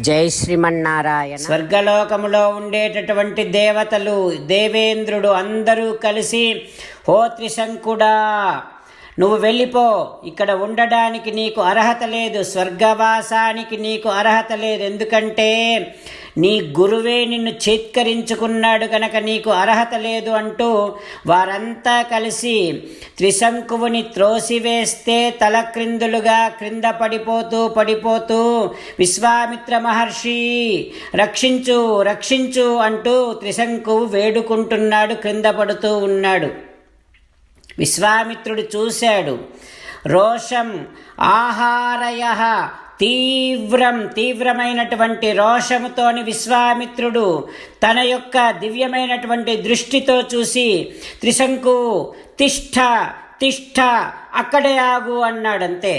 జై శ్రీమన్నారాయణ. స్వర్గలోకములో ఉండేటటువంటి దేవతలు దేవేంద్రుడు అందరూ కలిసి హోత్రిశంకుడా త్రిశంకుడా నువ్వు వెళ్ళిపో. ఇక్కడ ఉండడానికి నీకు అర్హత లేదు. స్వర్గవాసానికి నీకు అర్హత లేదు. ఎందుకంటే నీ గురువే నిన్ను చేత్కరించుకున్నాడు కనుక నీకు అర్హత లేదు అంటూ వారంతా కలిసి త్రిశంకువుని త్రోసివేస్తే తల క్రిందులుగా క్రింద పడిపోతూ పడిపోతూ విశ్వామిత్ర మహర్షి రక్షించు రక్షించు అంటూ త్రిశంకువు వేడుకుంటున్నాడు క్రింద పడుతూ ఉన్నాడు. విశ్వామిత్రుడు చూశాడు. రోషం ఆహారయ తీవ్రం తీవ్రమైనటువంటి రోషముతోని విశ్వామిత్రుడు తన యొక్క దివ్యమైనటువంటి దృష్టితో చూసి త్రిశంకు తిష్ఠ తిష్ఠ అక్కడే ఆగు అన్నాడంతే.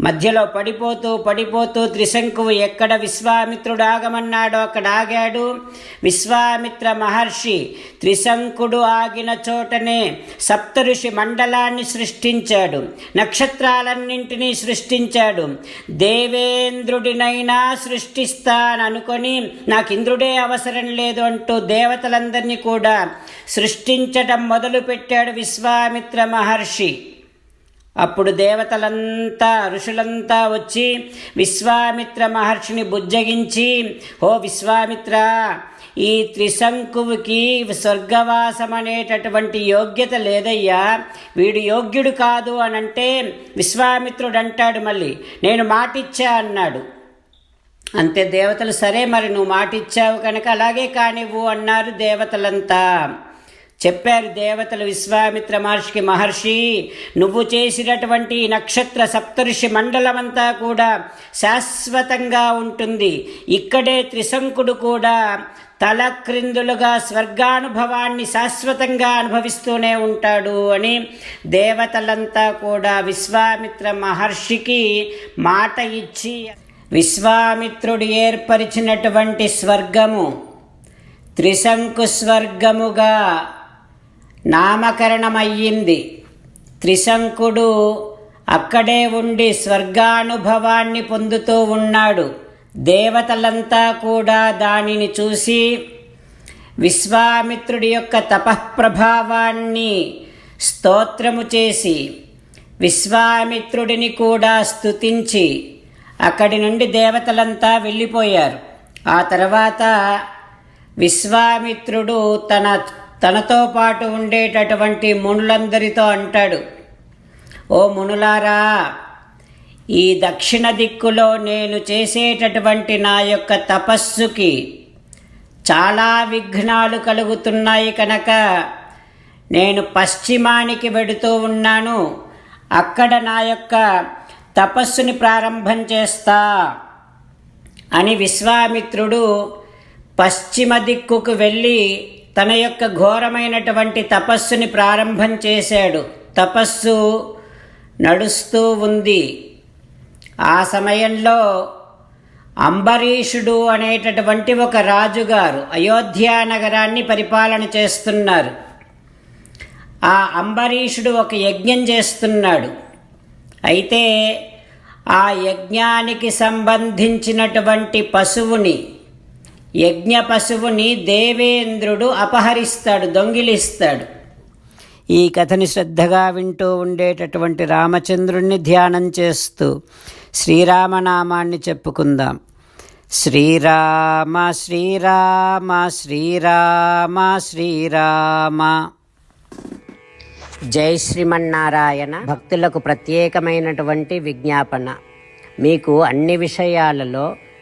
మధ్యలో పడిపోతూ పడిపోతూ త్రిశంకువు ఎక్కడ విశ్వామిత్రుడు ఆగమన్నాడో అక్కడ ఆగాడు. విశ్వామిత్ర మహర్షి త్రిశంకుడు ఆగిన చోటనే సప్తఋషి మండలాన్ని సృష్టించాడు. నక్షత్రాలన్నింటినీ సృష్టించాడు. దేవేంద్రుడినైనా సృష్టిస్తాననుకొని నాకు ఇంద్రుడే అవసరం లేదు అంటూ దేవతలందరినీ కూడా సృష్టించటం మొదలుపెట్టాడు విశ్వామిత్ర మహర్షి. అప్పుడు దేవతలంతా ఋషులంతా వచ్చి విశ్వామిత్ర మహర్షిని బుజ్జగించి ఓ విశ్వామిత్ర ఈ త్రిశంకువుకి స్వర్గవాసం అనేటటువంటి యోగ్యత లేదయ్యా. వీడు యోగ్యుడు కాదు అని అంటే విశ్వామిత్రుడు అంటాడు మళ్ళీ. నేను మాటిచ్చా అన్నాడు. అంతే దేవతలు సరే మరి నువ్వు మాటిచ్చావు కనుక అలాగే కానివ్వు అన్నారు దేవతలంతా. చెప్పారు దేవతలు విశ్వామిత్ర మహర్షికి మహర్షి నువ్వు చేసినటువంటి నక్షత్ర సప్తఋషి మండలమంతా కూడా శాశ్వతంగా ఉంటుంది. ఇక్కడే త్రిశంకుడు కూడా తల క్రిందులుగా స్వర్గానుభవాన్ని శాశ్వతంగా అనుభవిస్తూనే ఉంటాడు అని దేవతలంతా కూడా విశ్వామిత్ర మహర్షికి మాట ఇచ్చి విశ్వామిత్రుడు ఏర్పరిచినటువంటి స్వర్గము త్రిశంకు స్వర్గముగా నామకరణమయ్యింది. త్రిశంకుడు అక్కడే ఉండి స్వర్గానుభవాన్ని పొందుతూ ఉన్నాడు. దేవతలంతా కూడా దానిని చూసి విశ్వామిత్రుడి యొక్క తపఃప్రభావాన్ని స్తోత్రము చేసి విశ్వామిత్రుడిని కూడా స్తుతించి అక్కడి నుండి దేవతలంతా వెళ్ళిపోయారు. ఆ తర్వాత విశ్వామిత్రుడు తన తనతో పాటు ఉండేటటువంటి మునులందరితో అంటాడు ఓ మునులారా ఈ దక్షిణ దిక్కులో నేను చేసేటటువంటి నా యొక్క తపస్సుకి చాలా విఘ్నాలు కలుగుతున్నాయి కనుక నేను పశ్చిమానికి వెడుతూ ఉన్నాను. అక్కడ నా యొక్క తపస్సుని ప్రారంభం చేస్తా అని విశ్వామిత్రుడు పశ్చిమ దిక్కుకు వెళ్ళి తన యొక్క ఘోరమైనటువంటి తపస్సుని ప్రారంభం చేశాడు. తపస్సు నడుస్తూ ఉంది. ఆ సమయంలో అంబరీషుడు అనేటటువంటి ఒక రాజుగారు అయోధ్య నగరాన్ని పరిపాలన చేస్తున్నారు. ఆ అంబరీషుడు ఒక యజ్ఞం చేస్తున్నాడు. అయితే ఆ యజ్ఞానికి సంబంధించినటువంటి పశువుని యజ్ఞ పశువుని దేవేంద్రుడు అపహరిస్తాడు దొంగిలిస్తాడు. ఈ కథని శ్రద్ధగా వింటూ ఉండేటటువంటి రామచంద్రుణ్ణి ధ్యానం చేస్తూ శ్రీరామనామాన్ని చెప్పుకుందాం. శ్రీరామ శ్రీరామ శ్రీరామ శ్రీరామ. జై శ్రీమన్నారాయణ. భక్తులకు ప్రత్యేకమైనటువంటి విజ్ఞాపన. మీకు అన్ని విషయాలలో